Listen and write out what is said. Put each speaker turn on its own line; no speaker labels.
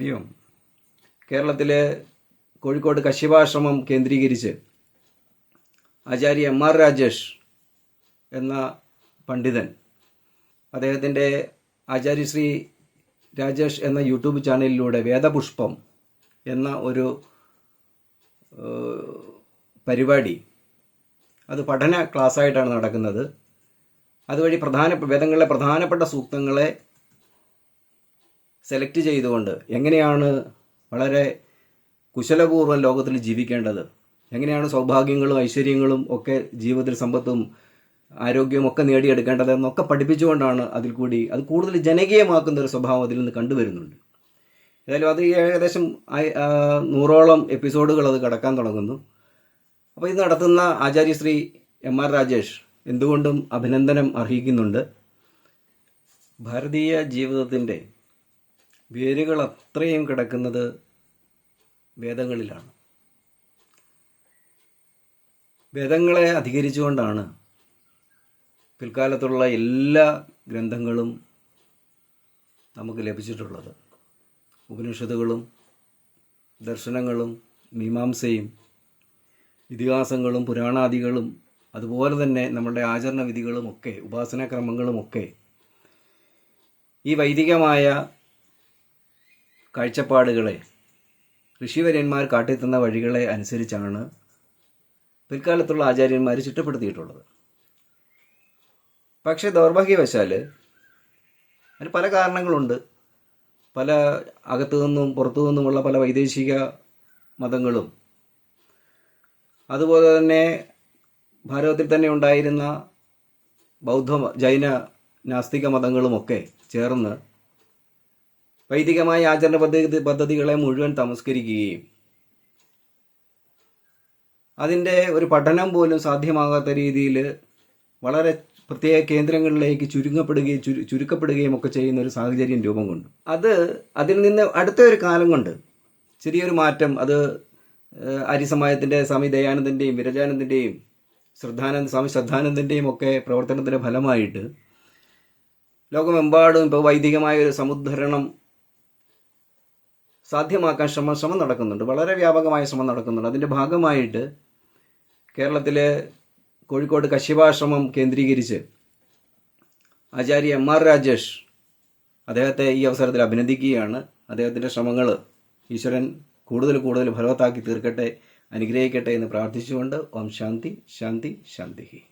ഹരി കേരളത്തിലെ കോഴിക്കോട് കശ്യപാശ്രമം കേന്ദ്രീകരിച്ച് ആചാര്യ M R Rajesh എന്ന പണ്ഡിതൻ അദ്ദേഹത്തിന്റെ ആചാര്യശ്രീ രാജേഷ് എന്ന യൂട്യൂബ് ചാനലിലൂടെ വേദപുഷ്പം എന്ന ഒരു പരിപാടി. അത് പഠന ക്ലാസ്സായിട്ടാണ് നടക്കുന്നത്. അതുവഴി പ്രധാന വേദങ്ങളിലെ പ്രധാനപ്പെട്ട സൂക്തങ്ങളെ സെലക്ട് ചെയ്തുകൊണ്ട് എങ്ങനെയാണ് വളരെ കുശലപൂർവം ലോകത്തിൽ ജീവിക്കേണ്ടത്? എങ്ങനെയാണ് സൗഭാഗ്യങ്ങളും ഐശ്വര്യങ്ങളും ഒക്കെ ജീവിതത്തിൽ സമ്പത്തും ആരോഗ്യവും ഒക്കെ നേടിയെടുക്കേണ്ടത് എന്നൊക്കെ പഠിപ്പിച്ചുകൊണ്ടാണ് അതിൽ കൂടി അത് കൂടുതൽ ജനകീയമാക്കുന്ന ഒരു സ്വഭാവം അതിൽ നിന്ന് കണ്ടുവരുന്നുണ്ട്. ഏതായാലും അത് ഏകദേശം നൂറോളം എപ്പിസോഡുകൾ അത് കടക്കാൻ തുടങ്ങുന്നു. അപ്പോൾ ഇത് നടത്തുന്ന ആചാര്യശ്രീ എം ആർ രാജേഷ് എന്തുകൊണ്ടും അഭിനന്ദനം അർഹിക്കുന്നുണ്ട്. ഭാരതീയ ജീവിതത്തിന്റെ വേരുകൾ അത്രയും കിടക്കുന്നത് വേദങ്ങളിലാണ്. വേദങ്ങളെ അധികരിച്ചുകൊണ്ടാണ് പിൽക്കാലത്തുള്ള എല്ലാ ഗ്രന്ഥങ്ങളും നമുക്ക് ലഭിച്ചിട്ടുള്ളത്. ഉപനിഷത്തുകളും ദർശനങ്ങളും മീമാംസയും ഇതിഹാസങ്ങളും പുരാണാദികളും അതുപോലെ തന്നെ നമ്മുടെ ആചരണ വിധികളുമൊക്കെ ഉപാസനാക്രമങ്ങളുമൊക്കെ ഈ വൈദികമായ കാഴ്ചപ്പാടുകളെ ഋഷിവര്യന്മാർ കാട്ടിത്തന്ന വഴികളെ അനുസരിച്ചാണ് പിൽക്കാലത്തുള്ള ആചാര്യന്മാർ ചിട്ടപ്പെടുത്തിയിട്ടുള്ളത് പക്ഷേ ദൗർഭാഗ്യവശാൽ അതിന് പല കാരണങ്ങളുണ്ട്. പല അകത്തു നിന്നും പുറത്തു നിന്നുമുള്ള പല വൈദേശിക മതങ്ങളും. അതുപോലെ തന്നെ ഭാരതത്തിൽ തന്നെ ഉണ്ടായിരുന്ന ബൗദ്ധ ജൈന നാസ്തിക മതങ്ങളുമൊക്കെ ചേർന്ന് വൈദികമായ ആചരണ പദ്ധതി പദ്ധതികളെ മുഴുവൻ തമസ്കരിക്കുകയും അതിന്റെ ഒരു പഠനം പോലും സാധ്യമാകാത്ത രീതിയിൽ വളരെ പ്രത്യേക കേന്ദ്രങ്ങളിലേക്ക് ചുരുങ്ങപ്പെടുകയും ചുരു ചുരുക്കപ്പെടുകയും ഒക്കെ ചെയ്യുന്ന ഒരു സാഹചര്യം രൂപം കൊണ്ടു. അത് അതിൽ നിന്ന് അടുത്ത ഒരു കാലം കൊണ്ട് ചെറിയൊരു മാറ്റം അത് ആര്യസമാജത്തിന്റെ സ്വാമി ദയാനന്ദന്റെയും വിരജാനന്ദന്റെയും ശ്രദ്ധാനന്ദ സ്വാമി ശ്രദ്ധാനന്ദന്റെയും ഒക്കെ പ്രവർത്തനത്തിന്റെ ഫലമായിട്ട് ലോകമെമ്പാടും ഇപ്പോൾ വൈദികമായ ഒരു സമുദ്ധരണം സാധ്യമാക്കാൻ ശ്രമം ശ്രമം നടക്കുന്നുണ്ട്. വളരെ വ്യാപകമായ ശ്രമം നടക്കുന്നുണ്ട്. അതിന്റെ ഭാഗമായിട്ട് കേരളത്തിലെ കോഴിക്കോട് കശ്യപാശ്രമം കേന്ദ്രീകരിച്ച് ആചാര്യ എം ആർ രാജേഷ് അദ്ദേഹത്തെ ഈ അവസരത്തിൽ അഭിനന്ദിക്കുകയാണ്. അദ്ദേഹത്തിന്റെ ശ്രമങ്ങൾ ഈശ്വരൻ കൂടുതൽ കൂടുതൽ ഫലവത്താക്കി തീർക്കട്ടെ അനുഗ്രഹിക്കട്ടെ എന്ന് പ്രാർത്ഥിച്ചുകൊണ്ട്. ഓം ശാന്തി ശാന്തി ശാന്തി